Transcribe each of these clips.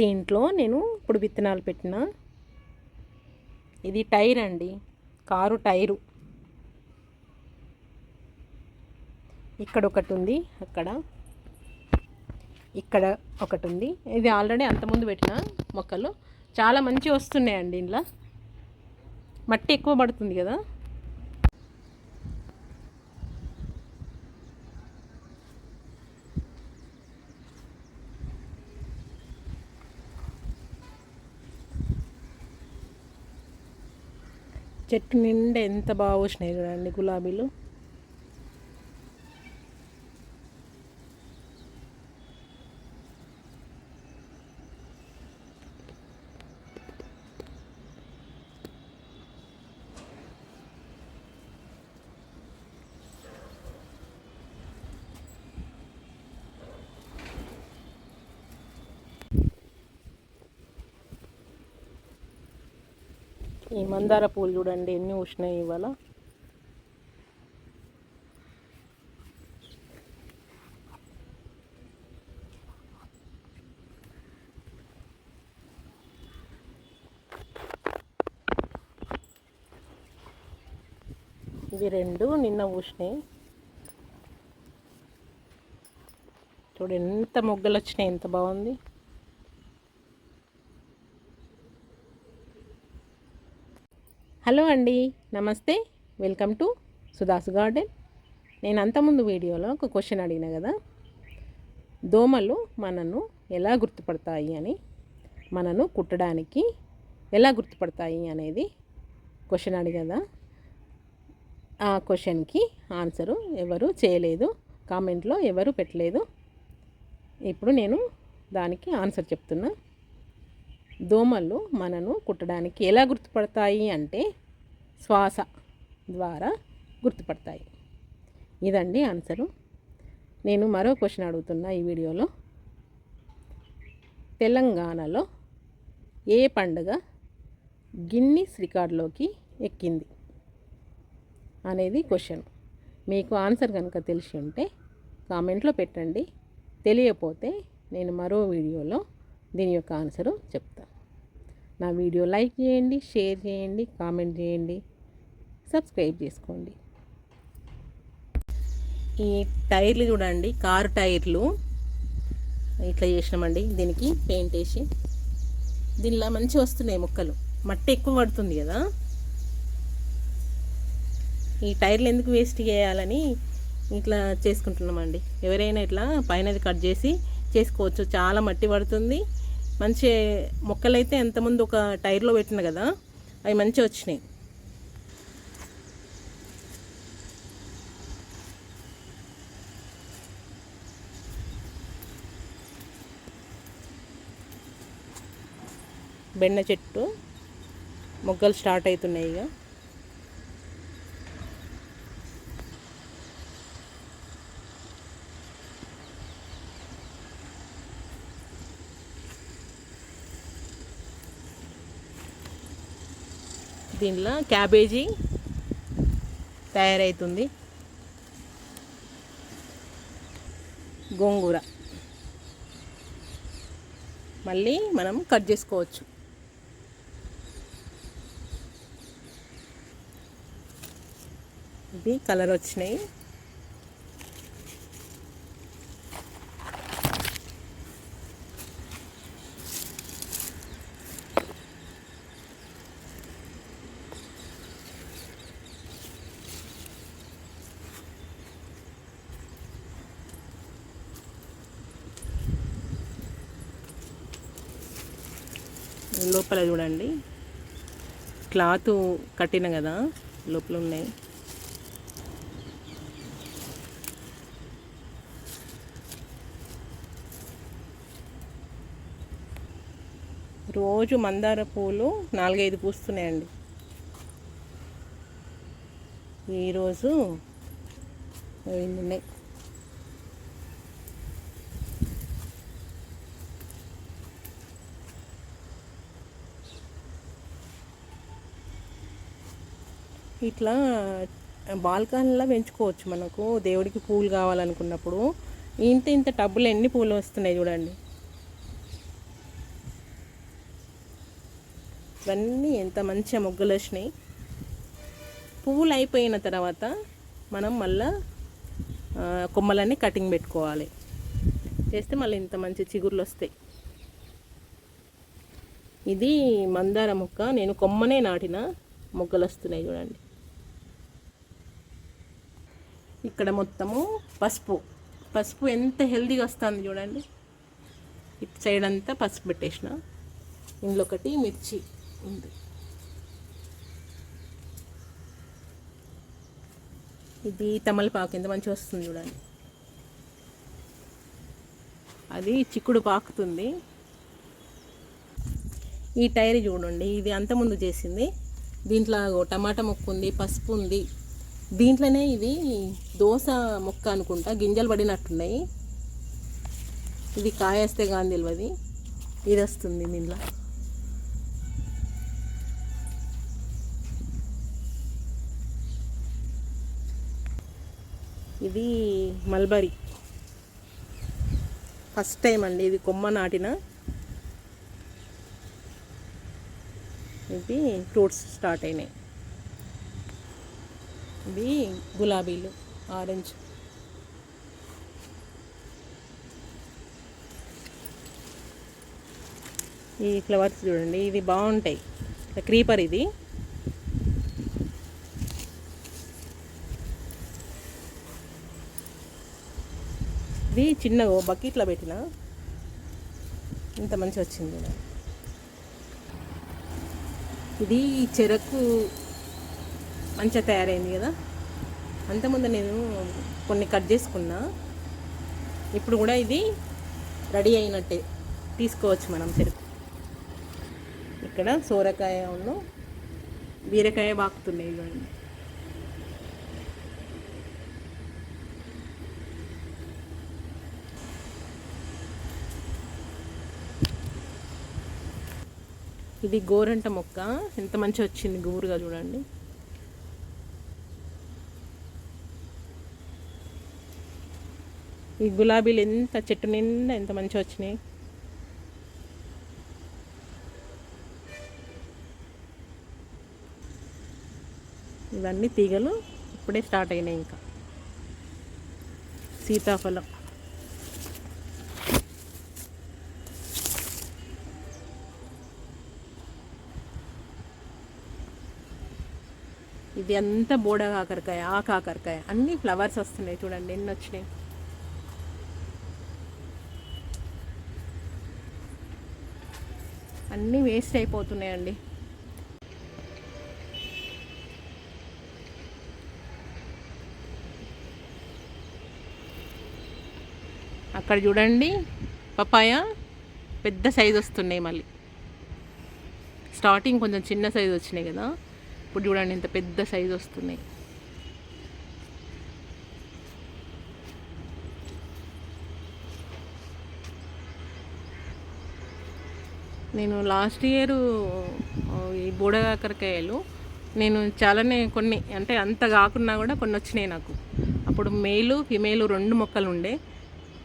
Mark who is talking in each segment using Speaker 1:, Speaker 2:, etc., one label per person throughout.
Speaker 1: దీంట్లో నేను ఇప్పుడు విత్తనాలు పెట్టిన. ఇది టైర్ అండి. Car tyre. ఇక్కడ ఒకటి ఉంది అక్కడ. ఇక్కడ ఒకటి ఉంది. ఇది ఆల్రెడీ అంతకుముందు పెట్టిన మొక్కలు. చాలా మంచి వస్తున్నాయండి ఇంట్లో మట్టి ఎక్కువ పడుతుంది కదా. చెట్టు నిండా ఎంత బాగా వచ్చినాయి చూడండి గులాబీలు. ఈ మందార పూలు చూడండి ఎన్ని ఉష్ణాయి ఇవాళ? ఇవి రెండు నిన్న పూసినాయి. చూడు ఎంత మొగ్గలు వచ్చినాయి ఎంత బాగుంది. హలో అండి నమస్తే. Welcome to Sudha's garden. నేను అంతకుముందు వీడియోలో ఒక క్వశ్చన్ అడిగిన కదా దోమలు మనను ఎలా గుర్తుపడతాయి అని మనను కుట్టడానికి ఎలా గుర్తుపడతాయి అనేది క్వశ్చన్ అడిగదా? ఆ క్వశ్చన్కి ఆన్సరు ఎవరు చేయలేదు కామెంట్లో ఎవరు పెట్టలేదు. ఇప్పుడు నేను దానికి ఆన్సర్ చెప్తున్నా. దోమలు మనను కుట్టడానికి ఎలా గుర్తుపడతాయి అంటే శ్వాస ద్వారా గుర్తుపడతాయి. ఇదండి ఆన్సరు. నేను మరో క్వశ్చన్ అడుగుతున్నా ఈ వీడియోలో. తెలంగాణలో ఏ పండుగ గిన్నీస్ రికార్డులోకి ఎక్కింది అనేది క్వశ్చన్. మీకు ఆన్సర్ కనుక తెలిసి ఉంటే కామెంట్లో పెట్టండి. తెలియకపోతే నేను మరో వీడియోలో దీని యొక్క ఆన్సరు చెప్తాను నా వీడియో లైక్ చేయండి షేర్ చేయండి కామెంట్ చేయండి. సబ్స్క్రైబ్ చేసుకోండి. ఈ టైర్లు చూడండి కారు టైర్లు. ఇట్లా చేసినామండి దీనికి పెయింట్ వేసి. దీనిలో మంచి వస్తున్నాయి మొక్కలు. మట్టి ఎక్కువ పడుతుంది కదా. ఈ టైర్లు ఎందుకు వేస్ట్ చేయాలని ఇట్లా చేసుకుంటున్నామండి. ఎవరైనా ఇట్లా పైనది కట్ చేసి చేసుకోవచ్చు. చాలా మట్టి పడుతుంది. మంచి మొక్కలైతే ఎంతమంది ఒక టైర్లో పెట్టిన కదా అవి మంచిగా వచ్చినాయి. బెండ చెట్టు మొగ్గలు స్టార్ట్ అవుతున్నాయి ఇక. దీనిలో క్యాబేజీ తయారవుతుంది గోంగూర. మళ్ళీ మనం కట్ చేసుకోవచ్చు. ఇవి కలర్ వచ్చినాయి. లోపల చూడండి. క్లాత్ కట్టిన కదా లోపల ఉన్నాయి. రోజు మందార పూలు నాలుగైదు పూస్తున్నాయండి. ఈరోజు ఉన్నాయి. ఇట్లా బాల్కనీలో పెంచుకోవచ్చు మనకు. దేవుడికి పూలు కావాలనుకున్నప్పుడు ఇంత ఇంత టబ్బులు ఎన్ని పూలు వస్తున్నాయి చూడండి. ఇవన్నీ ఎంత మంచిగా మొగ్గలు వచ్చినాయి పువ్వులు అయిపోయిన తర్వాత మనం మళ్ళా కొమ్మలన్నీ కటింగ్ పెట్టుకోవాలి. చేస్తే మళ్ళీ ఇంత మంచి చిగుర్లు వస్తాయి ఇది మందార మొక్క. నేను కొమ్మనే నాటిన మొగ్గలు వస్తున్నాయి చూడండి. ఇక్కడ మొత్తము పసుపు. పసుపు ఎంత హెల్దీగా వస్తుంది చూడండి. ఇటు సైడ్ అంతా పసుపు పెట్టేసిన. ఇందులో ఒకటి మిర్చి. ఉంది. ఇది తమలపాకు ఎంత మంచిగా వస్తుంది చూడండి. అది చిక్కుడు పాకుతుంది. ఈ టైర్ చూడండి ఇది అంతకుముందు చేసింది. దీంట్లో టమాటా మొక్క ఉంది పసుపు ఉంది. దీంట్లోనే ఇది దోస మొక్క అనుకుంటా గింజలు పడినట్టున్నాయి. ఇది కాయేస్తే కానీ తెలియదు ఇది వస్తుంది దీంట్లో. ఇది మల్బరీ. ఫస్ట్ టైం అండి ఇది కొమ్మ నాటిన. ఇది ఫ్రూట్స్ స్టార్ట్ అయినాయి. ఇవి గులాబీలు ఆరెంజ్. ఈ ఫ్లవర్స్ చూడండి ఇది బాగుంటాయి. క్రీపర్ ఇది. ఇది చిన్న బకెట్లో పెట్టిన. ఇంత మంచి వచ్చింది. ఇది చెరకు మంచిగా తయారైంది కదా. అంతకుముందు నేను కొన్ని కట్ చేసుకున్నా. ఇప్పుడు కూడా ఇది రెడీ అయినట్టే. తీసుకోవచ్చు మనం చెరుకు. ఇక్కడ సోరకాయ ఉన్న బీరకాయ బాకుతున్నాయి ఇవ్వండి ఇది గోరంట మొక్క. ఎంత మంచిగా వచ్చింది గోరుగా చూడండి. ఈ గులాబీలు ఎంత చెట్టు నిండా ఎంత మంచిగా వచ్చినాయి. ఇవన్నీ తీగలు ఇప్పుడే స్టార్ట్ అయినాయి ఇంకా. సీతాఫలం. ఇది అంతా బోడ కాకరకాయ ఆ కాకరకాయ. అన్ని ఫ్లవర్స్ వస్తున్నాయి చూడండి ఎన్ని వచ్చినాయి. అన్నీ వేస్ట్ అయిపోతున్నాయండి. అక్కడ చూడండి పపాయ పెద్ద సైజు వస్తున్నాయి మళ్ళీ. స్టార్టింగ్ కొంచెం చిన్న సైజు వచ్చినాయి కదా. ఇప్పుడు చూడండి ఇంత పెద్ద సైజు వస్తున్నాయి నేను లాస్ట్ ఇయర్ ఈ బూడగాకరకాయలు నేను చాలానే కొన్ని అంటే అంత కాకున్నా కూడా కొన్ని వచ్చినాయి నాకు. అప్పుడు మేలు ఫిమేలు రెండు మొక్కలు ఉండే.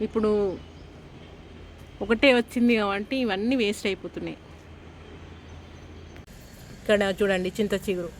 Speaker 1: ఇప్పుడు ఒకటే వచ్చింది కాబట్టి ఇవన్నీ వేస్ట్ అయిపోతున్నాయి. ఇక్కడ చూడండి చింత చిగురు.